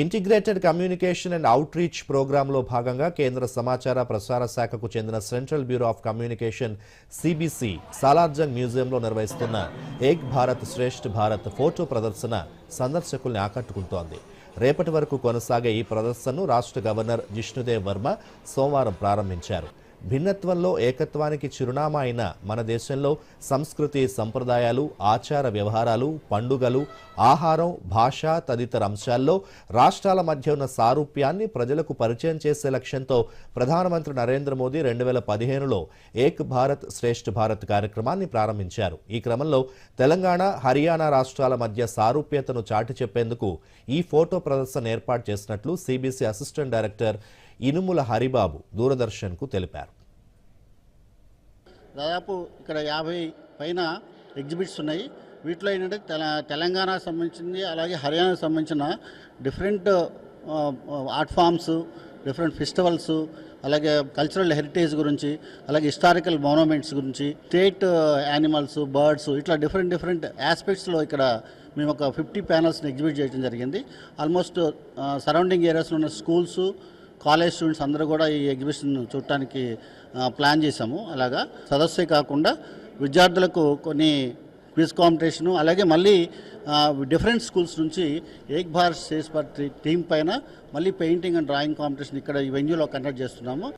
Integrated communication and outreach ప్రోగ్రాంలో భాగంగా కేంద్ర సమాచార ప్రసార శాఖకు చెందిన central bureau of communication CBC Salar Jung మ్యూజియంలో నిర్వహిస్తున్న ఏక్ భారత్ శ్రేష్ఠ భారత్ ఫోటో ప్రదర్శన సందర్శకుల్ని ఆకట్టుకుంటోంది. రేపటి వరకు కొనసాగే ఈ ప్రదర్శనను రాష్ట్ర గవర్నర్ జిష్ణుదేవ్ వర్మ సోమవారం ప్రారంభించారు. భిన్నత్వంలో ఏకత్వానికి చిరునామా అయిన మన దేశంలో సంస్కృతి సంప్రదాయాలు ఆచార వ్యవహారాలు పండుగలు ఆహారం భాష తదితర అంశాల్లో రాష్ట్రాల మధ్య ఉన్న సారూప్యాన్ని ప్రజలకు పరిచయం చేసే లక్ష్యంతో ప్రధానమంత్రి నరేంద్ర మోదీ రెండు వేల పదిహేనులో ఏక్ భారత్ శ్రేష్ఠ భారత్ కార్యక్రమాన్ని ప్రారంభించారు. ఈ క్రమంలో తెలంగాణ హర్యానా రాష్ట్రాల మధ్య సారూప్యతను చాటి చెప్పేందుకు ఈ ఫోటో ప్రదర్శన ఏర్పాటు చేసినట్లు CBC assistant director Inumula Haribabu దూరదర్శన్కు తెలిపారు. దాదాపు ఇక్కడ యాభై పైన ఎగ్జిబిట్స్ ఉన్నాయి. వీటిలో ఏంటంటే తెల తెలంగాణకు సంబంధించింది అలాగే హర్యానాకు సంబంధించిన different art forms different festivals అలాగే కల్చరల్ హెరిటేజ్ గురించి అలాగే హిస్టారికల్ మోనమెంట్స్ గురించి స్టేట్ యానిమల్స్ బర్డ్స్ ఇట్లా డిఫరెంట్ డిఫరెంట్ ఆస్పెక్ట్స్లో ఇక్కడ మేము ఒక ఫిఫ్టీ ప్యానల్స్ని ఎగ్జిబిట్ చేయడం జరిగింది. ఆల్మోస్ట్ సరౌండింగ్ ఏరియాస్లో ఉన్న స్కూల్స్ కాలేజ్ స్టూడెంట్స్ అందరూ కూడా ఈ ఎగ్జిబిషన్ చూడటానికి ప్లాన్ చేశాము. అలాగా సదస్సే కాకుండా విద్యార్థులకు కొన్ని క్విజ్ కాంపిటీషను అలాగే మళ్ళీ డిఫరెంట్ స్కూల్స్ నుంచి Ek Bharat stage party team పైన మళ్ళీ పెయింటింగ్ అండ్ డ్రాయింగ్ కాంపిటీషన్ ఇక్కడ ఈ వెన్యూలో కండక్ట్ చేస్తున్నాము.